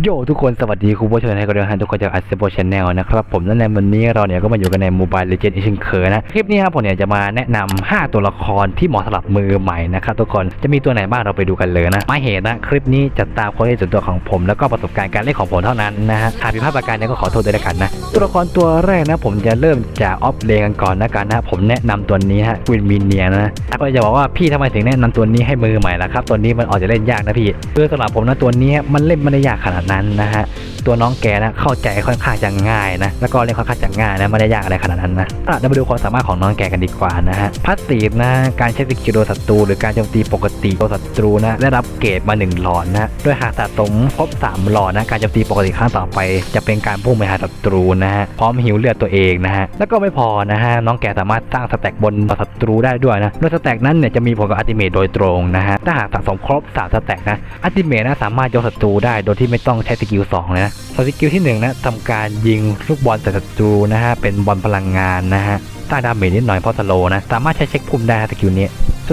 โยทุกคนสวัสดีคุณผู้ชมให้กันด้วยฮะทุกคนจากอัสเซโบชแนลนะครับผมและในวันนี้เราเนี่ยก็มาอยู่กันใน Mobile Legends อีกเช่นเคยนะ คลิปนี้ครับผมเนี่ยจะมาแนะนำ5ตัวละครที่เหมาะสำหรับมือใหม่นะครับทุกคนจะมีตัวไหนบ้างเราไปดูกันเลยนะมาเหตุนะคลิปนี้จะตามความเห็นส่วนตัวของผม แล้วก็ประสบการณ์การเล่นของผมเท่านั้นนะฮะหากผิดพลาดประการใดก็ขอโทษด้วยละกันนะตัวละครตัวแรกนะผมจะเริ่มจากออฟเลนกันก่อนนะกันนะผมแนะนำตัวนี้ฮะวินมิเนียนะถ้าก็จะบอกว่าพี่ทำไมถึงแนะนำตัวนี้ให้มือใหม่ล่ะครับตัวนี้มันออกจะเล่นยากนะพี่คือสำหรับผมนะตัวนี้มันเล่นไม่ได้ยากขนาดนั้นนะฮะ ตัวน้องแกนะเข้าใจค่อนข้างจะง่ายนะแล้วก็เล่นค่อนข้างจะง่ายนะไม่ได้ยากอะไรขนาดนั้นนะอะเรามาดูความสามารถของน้องแกกันดีกว่านะฮะพัสซีฟนะการใช้สกิลโดนศัตรูหรือการโจมตีปกติโดนศัตรูนะได้รับเกรดมา 1 หลอดนะโดยหากสะสมครบ3หลอดนะการโจมตีปกติครั้งต่อไป จะเป็นการพุ่งไปหาศัตรูนะฮะพร้อมหิวเลือดตัวเองนะฮะแล้วก็ไม่พอนะฮะน้องแกสามารถสร้างสแต็กบนศัตรูได้ด้วยนะโดยสแต็กนั้นเนี่ยจะมีผลกับอัติเมทโดยตรงนะฮะถ้าหากสะสมครบ3สแต็กนะอัติเมทนะสามารถยกศัตรูได้โดยที่ไม่ต้องใช้สกิล2เลยนะสกิลที่หนึ่งนะทำการยิงลูกบอลใส่ศัตรูนะฮะ เป็นบอลพลังงานนะฮะสร้างดาเมจนิดหน่อยเพราะสโลนะ สามารถใช้เช็คพุ่มได้สกิลนี้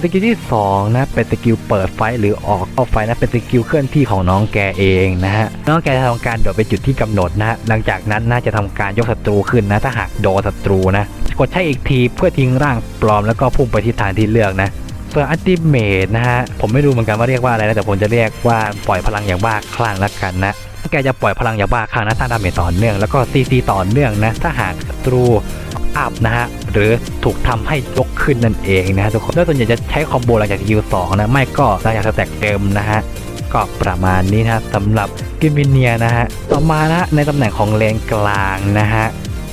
สกิลที่สองนะเป็นสกิลเปิดไฟหรือออกเข้าไฟนะเป็นสกิลเคลื่อนที่ของน้องแกเองนะฮะน้องแกจะทำการโดดไปจุดที่กำหนดนะหลังจากนั้นน่าจะทำการยกศัตรูขึ้นนะ ถ้าหากโดนศัตรูนะกดใช้อีกทีเพื่อทิ้งร่างปลอมแล้วก็พุ่งไปที่ทางที่เลือกนะส่วนอัติเมทนะฮะผมไม่รู้เหมือนกันว่าเรียกว่าอะไรนะแต่ผมจะเรียกว่าปล่อยพลังอย่างบ้าคลั่งล้วกันนะ แกจะปล่อยพลังอย่าบ้าคลั่งนะสร้างดาเมจต่อเนื่องแล้วก็ซีซีต่อเนื่องนะถ้าหากศัตรูอัพนะฮะหรือถูกทำให้ยกขึ้นนั่นเองนะฮะทุกคนแล้วส่วนใหญ่จะใช้คอมโบหลังจากคิวสองนะไม่ก็หลังจากสแต็กเต็มนะฮะก็ประมาณนี้นะสำหรับกิมมิเนียนะฮะต่อมานะในตำแหน่งของเลนกลางนะฮะ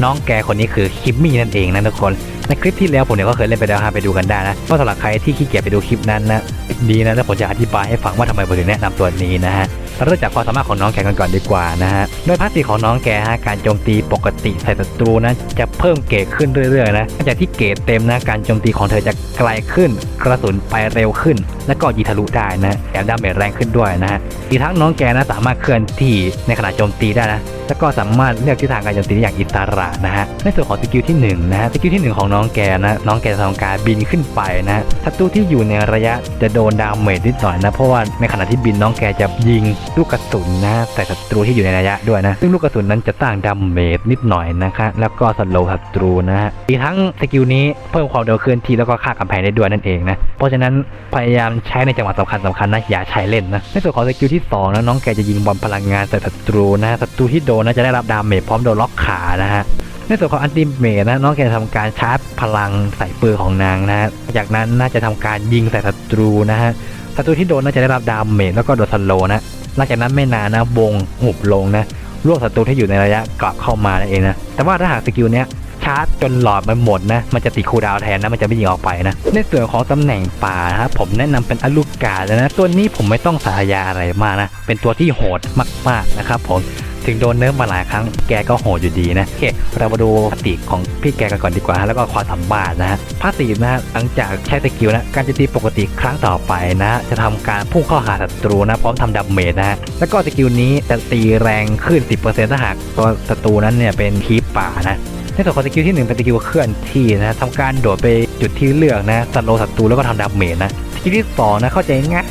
น้องแกคนนี้คือคิมมี่นั่นเองนะทุกคนในคลิปที่แล้วผมเนี่ยก็เคยเล่นไปแล้วฮะไปดูกันได้นะก็สำหรับใครที่ขี้เกียจไปดูคลิปนั้นนะดีนะแล้วผมจะอธิบายให้ฟังว่าทำไมผมถึงแนะนำตัวนี้นะฮะ เราเริ่มจากความสามารถของน้องแกกันก่อนดีกว่านะฮะโดยพาสซีของน้องแกฮะการโจมตีปกติใส่ศัตรูนะจะเพิ่มเกรดขึ้นเรื่อยๆนะหลังจากที่เกรดเต็มนะการโจมตีของเธอจะไกลขึ้น กระสุนไปเร็วขึ้น และก็ยิงทะลุได้นะแถมดาเมจแรงขึ้นด้วยนะฮะอีกทั้งน้องแกนะสามารถเคลื่อนที่ในขณะโจมตีได้นะแล้วก็สามารถเลือกทิศทางการโจมตีได้อย่างอิสระนะฮะในส่วนของสกิลที่1นะฮะสกิลที่ 1 ของน้องแกนะน้องแกจะทำการบินขึ้นไปนะศัตรูที่อยู่ในระยะจะโดนดาเมจนิดหน่อยนะเพราะว่าในขณะที่บินน้องแกจะยิงลูกกระสุนนะใส่ศัตรูที่อยู่ในระยะด้วยนะซึ่งลูกกระสุนนั้นจะสร้างดาเมจนิดหน่อยนะคะแล้วก็สโลว์ศัตรูนะฮะอีกทั้งสกิลนี้เพิ่มความเร็วเคลื่อนที่แล้วก็ฆ่ากำแพงได้ด้วยนั่นเองนะเพราะฉะนั้นพยายามใช้ในจังหวะสำคัญสำคัญนะอย่าใช้เล่นนะในส่วนของสกิลที่สองนะน้องแกจะยิงบอลพลังงานใส่ศัตรูนะศัตรูที่โดนนะจะได้รับดาเมจพร้อมโดนล็อกขานะฮะในส่วนของอันติเมทนะน้องแกจะทำการชาร์จพลังใส่ปืนของนางนะ จากนั้นน่าจะทำการยิงใส่ศัตรูนะฮะศัตรูที่โดนน่าจะได้รับดาเมจแล้วก็โดนสโลนะหลังจากนั้นไม่นานนะวงหุบลงนะรวบศัตรูที่อยู่ในระยะกลับเข้ามานั่นเองนะแต่ว่าถ้าหากสกิลเนี้ย ชาร์จจนหลอดมันหมดนะ มันจะติดคูดาวแทนนะ มันจะไม่ยิงออกไปนะ ในส่วนของตำแหน่งป่านะครับผมแนะนำเป็นอลูกาเลยนะ ตัวนี้ผมไม่ต้องสาธยาอะไรมากนะ เป็นตัวที่โหดมากๆนะครับผมถึงโดนเนิร์ฟมาหลายครั้งแกก็โหดอยู่ดีนะโอเคเรามาดูปฏิของพี่แกกันก่อนดีกว่า แล้วก็ความสามารถนะฮะพาสซีนะฮะหลังจากใช้สกิลนะการจมตีปกติครั้งต่อไปนะ จะทำการพุ่งเข้าหาศัตรูนะพร้อมทำดาเมจนะฮะแล้วก็สกิลนี้จะตีแรงขึ้น 10%ถ้าหากตัวศัตรูนั้นเนี่ยเป็นคีปป่านะ ในส่วนขอนสกิลที่1เป็นสกิลเคลื่อนที่นะทำการโดดไปจุดที่เลือกนะสโลว์ศัตรูแล้วก็ทำดาเมจนะสกิลที่2นะเข้าใจง่าย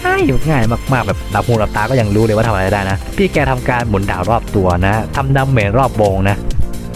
ง่ายมากๆแบบดับหูดับตาก็ยังรู้เลยว่าทำอะไรได้นะ พี่แกทำการหมุนดาวรอบตัวนะทำดาเมจรอบวงนะ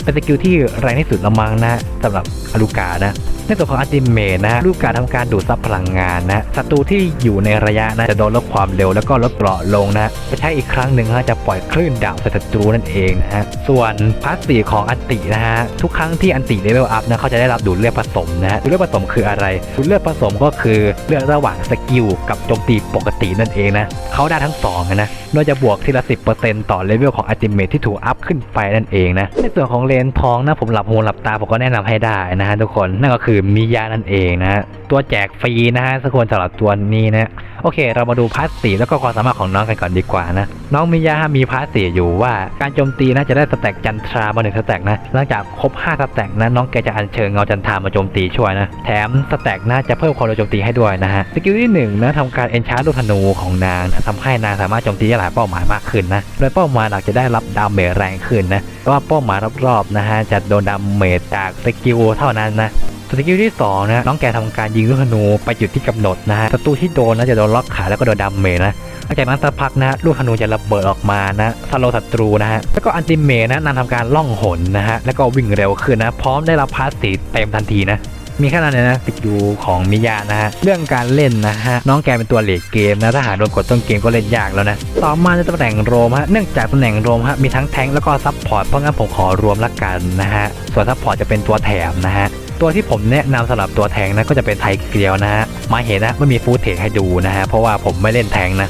เป็นสกิลที่แรงที่สุดละมั้งนะสำหรับอลูกานะ ในส่วนของอัลติเมนะรูปการทำการดูดซับพลังงานนะศัตรูที่อยู่ในระยะนะจะโดนลดความเร็วแล้วก็ลดเกราะลงนะไปใช้อีกครั้งหนึ่งฮะจะปล่อยคลื่นดาวใส่ศัตรูนั่นเองนะฮะส่วนพาสซีของอันตินะฮะทุกครั้งที่อันติเลเวลอัพนะเขาจะได้รับดูดเลือดผสมนะดูดเลือดผสมคืออะไรดูดเลือดผสมก็คือเลือดระหว่างสกิลกับโจมตีปกตินั่นเองนะเขาได้ทั้งสองนะโดยจะบวกทีละ 10%ต่อเลเวลของอัลติเมทที่ถูกอัพขึ้นไปนั่นเองนะในส่วนของเลนทองนะผมหลับหูหลับตาผมก็แนะนำให้ได้นะฮะทุกคนนั่นก็คือมิยานั่นเองนะตัวแจกฟรีนะฮะสักคนสำหรับตัวนี้นะโอเค เรามาดูพาร์ทสซีฟแล้วก็ความสามารถของน้องกันก่อนดีกว่านะ น้องมิยามีพาร์ทสซีฟอยู่ว่าการโจมตีนะจะได้สแต็กจันทรามาหนึ่งสแต็กนะหลังจากครบ5สแต็กนะน้องแกจะอัญเชิญเงาจันทรามาโจมตีช่วยนะ แถมสแต็กนะจะเพิ่มความเร็วโจมตีให้ด้วยนะฮะสกิลที่หนึ่งนะทำการเอนชาร์ลูกธนูของนางนะทำให้นางสามารถโจมตีได้หลายเป้าหมายมากขึ้นนะโดยเป้าหมายหลักจะได้รับดาเมจแรงขึ้นนะแต่ว่าเป้าหมายรอบๆนะฮะจะโดนดาเมจจากสกิลเท่านั้นนะสกิลที่2นะน้องแกทำการยิงลูกธนูไปจุดที่กำหนดนะฮะศัตรูที่โดนนะจะโดนล็อกขาแล้วก็โดนดาเมจนะหลังจากนั้นสักพักนะลูกธนูจะระเบิดออกมานะสโลว์ศัตรูนะฮะแล้วก็อันติเมทนะนำทำการล่องหนนะฮะแล้วก็วิ่งเร็วขึ้นนะ พร้อมได้รับพาสซีเต็มทันทีนะมีแค่นั้นเลยนะติดอยู่ของมิยานะฮะ เรื่องการเล่นนะฮะ น้องแกเป็นตัวเลดเกมนะ ถ้าหากโดนกดต้นเกมก็เล่นยากแล้วนะ ต่อมาในตำแหน่งโรมฮะ เนื่องจากตำแหน่งโรมฮะ มีทั้งแทงแล้วก็ซับพอร์ต เพราะงั้นผมขอรวมละกันนะฮะ ส่วนซับพอร์ตจะเป็นตัวแถมนะฮะ ตัวที่ผมแนะนำสำหรับตัวแทงนะก็จะเป็นไทเกลียวนะฮะมาเห็นนะไม่มีฟูเทคให้ดูนะฮะเพราะว่าผมไม่เล่นแทงนะ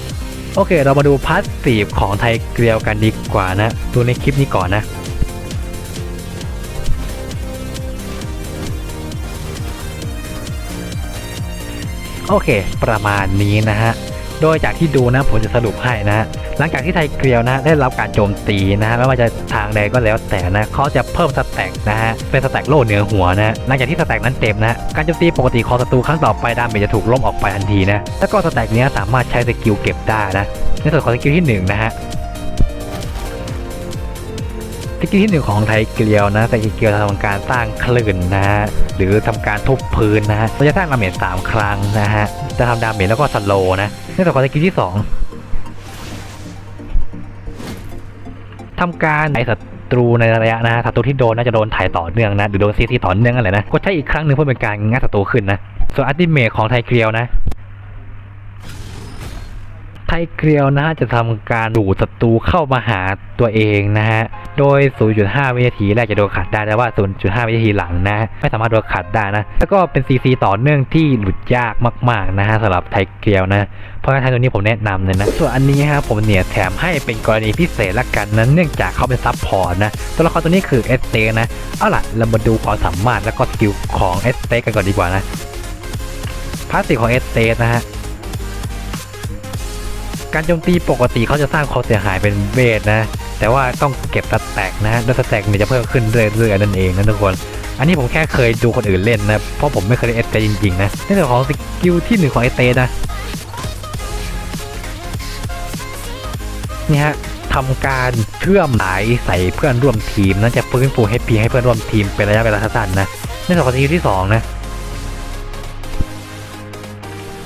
โอเค เรามาดูพาสซีฟของไทเกลียวกันดีกว่านะดูในคลิปนี้ก่อนนะโอเค ประมาณนี้นะฮะ โดยจากที่ดูนะผมจะสรุปให้นะฮะ หลังจากที่ไทยเกลียวนะได้รับการโจมตีนะฮะไม่ว่าจะทางใดก็แล้วแต่นะเขาจะเพิ่มสแต็กนะฮะเป็นสแต็กโล่เหนือหัวนะหลังจากที่สแต็กนั้นเต็มนะการโจมตีปกติของศัตรูครั้งต่อไปดาเมจจะถูกล่มออกไปทันทีนะแล้วก็สแต็กนี้สามารถใช้สกิลเก็บได้นะในส่วนของสกิลที่1นะฮะสกิลที่หนึ่งของไทเกลียวนะไทเกลียวทำการสร้างคลื่นนะฮะหรือทำการทุบพื้นนะฮะจะสร้างดาเมจสามครั้งนะฮะจะทำดาเมจแล้วก็สโลนะในส่วนของสกิลที่2 ทำการไอศัตรูในระยะนะฮะศัตรูที่โดนน่าจะโดนถ่ายต่อเนื่องนะหรือโดนซีซีต่อเนื่องอะไรนะกดใช้อีกครั้งหนึ่งเพื่อเป็นการงัดศัตรูขึ้นนะส่วนอัติเมทของไทเกลียวนะ ไทเกลียวนะฮะจะทำการดูดศัตรูเข้ามาหาตัวเองนะฮะ โดย 0.5 วินาทีแรกจะโดนขัดได้แต่ว่า 0.5 วินาทีหลังนะ ไม่สามารถโดนขัดได้นะ แล้วก็เป็น CC ต่อเนื่องที่หลุดยากมาก ๆ นะฮะสำหรับไทเกลียวนะ เพราะงั้นทตัวนี้ผมแนะนำเลยนะ ส่วนอันนี้ฮะผมเนี่ยแถมให้เป็นกรณีพิเศษละกันนะเนื่องจากเขาเป็นซับพอร์ตนะ ตัวละครตัวนี้คือเอสเตนะ เอาล่ะเรามาดูความสามารถแล้วก็สกิลของเอสเตกันก่อนดีกว่านะพาสซีฟของเอสเตนะฮะ การโจมตีปกติเขาจะสร้างความเสียหายเป็นเวทนะ แต่ว่าต้องเก็บสแต็กนะแล้วสแต็กเนี่ยจะเพิ่มขึ้นเรื่อยๆนั่นเองนะทุกคน อันนี้ผมแค่เคยดูคนอื่นเล่นนะ เพราะผมไม่เคยเล่นเอสเตจริงๆนะในส่วนของสกิลที่หนึ่งของเอสเตนะนี่ฮะทำการเชื่อมสายใส่เพื่อนร่วมทีมนะจะฟื้นฟูให้พีให้เพื่อนร่วมทีมเป็นระยะเวลาสั้นๆนะในส่วนของสกิลที่สองนะ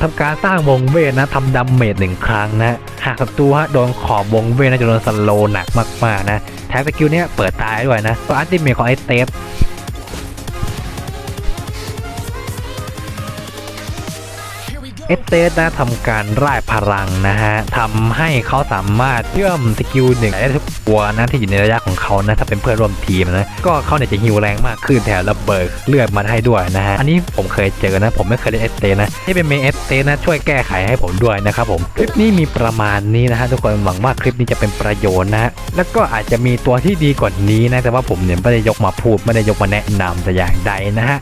ทำการสร้างวงเวทนะทำดาเมจหนึ่งครั้งนะหากศัตรูฮะโดนขอบวงเวทนะจะโดนสโลว์หนักมากๆนะแถมสกิลเนี้ยเปิดตายด้วยนะตัวอัลติเมทของไอเตฟ เอสเตสนะทำการร่ายพลังนะฮะทำให้เขาสามารถเชื่อมสกิลหนึ่งได้ทุกตัวนะที่อยู่ในระยะของเขานะถ้าเป็นเพื่อนร่วมทีมนะก็เขาเนี่ยจะฮิวแรงมากขึ้นแถมระเบิดเลือดมาให้ด้วยนะฮะอันนี้ผมเคยเจอนะ ผมไม่เคยเล่นเอสเตนะที่เป็นเมเอสเตนะช่วยแก้ไขให้ผมด้วยนะครับผมคลิปนี้มีประมาณนี้นะฮะทุกคนหวังว่าคลิปนี้จะเป็นประโยชน์นะฮะแล้วก็อาจจะมีตัวที่ดีกว่านี้นะแต่ว่าผมเนี่ยไม่ได้ยกมาพูดไม่ได้ยกมาแนะนำแต่อย่างใดนะฮะ